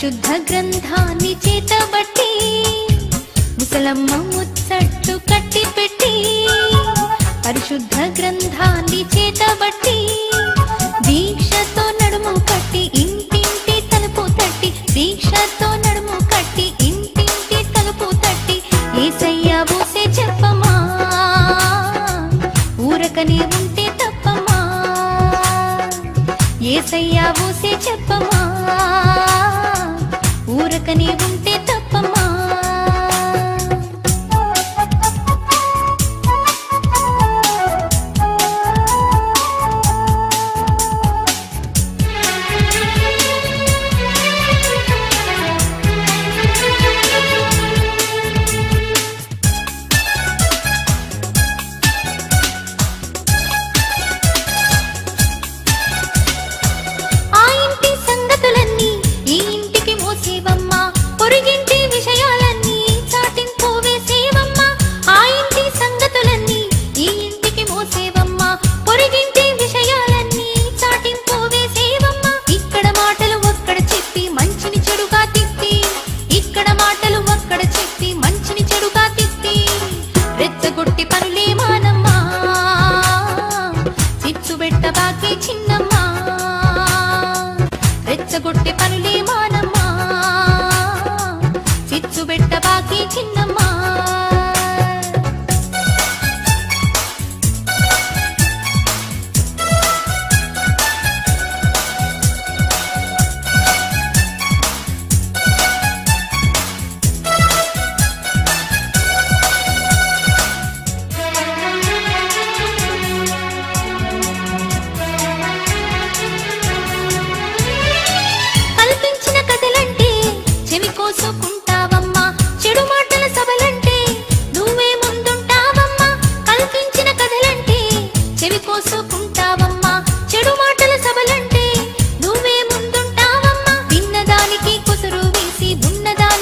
పరిశుద్ధ గ్రంథాన్ని చేతబట్టి ముసలమ్మ ముచ్చట్లు కట్టి పెట్టి పరిశుద్ధ గ్రంథాన్ని చేతబట్టి దీక్షతో నడుము కట్టి ఇంటింటి తలుపు తట్టి దీక్షతో నడుము కట్టి ఇంటింటి తలుపు తట్టి ఏసయ్య ఊసే చెప్పమా? ఊరకనే ఉంటే తప్పమా? ఏసయ్య ఊసే చెప్పమా? ఊరకనే ఉంటే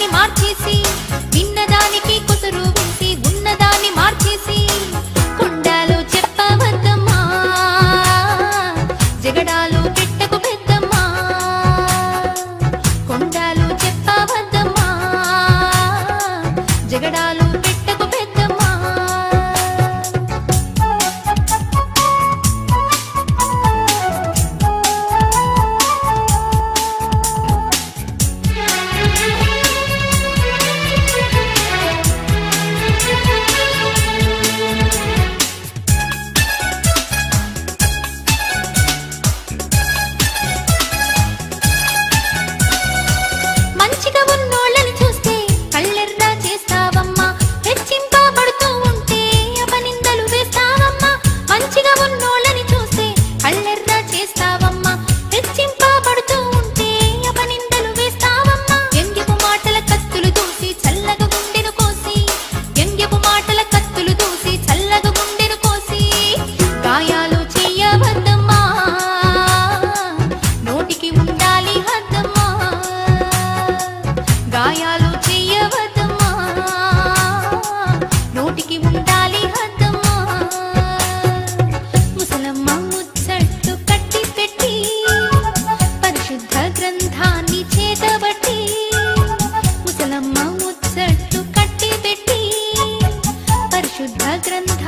ఉన్నదాన్ని మార్చేసి విన్నదానికి కొసరు వేసి ఉన్నదాన్ని మార్చేసి కుండాలో చెప్పవద్దమ్మా. జగడాలు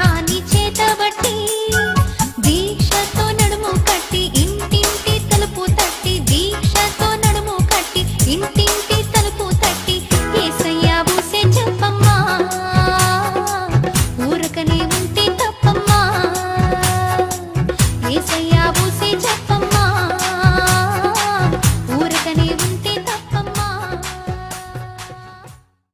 దాన్ని చేతబట్టి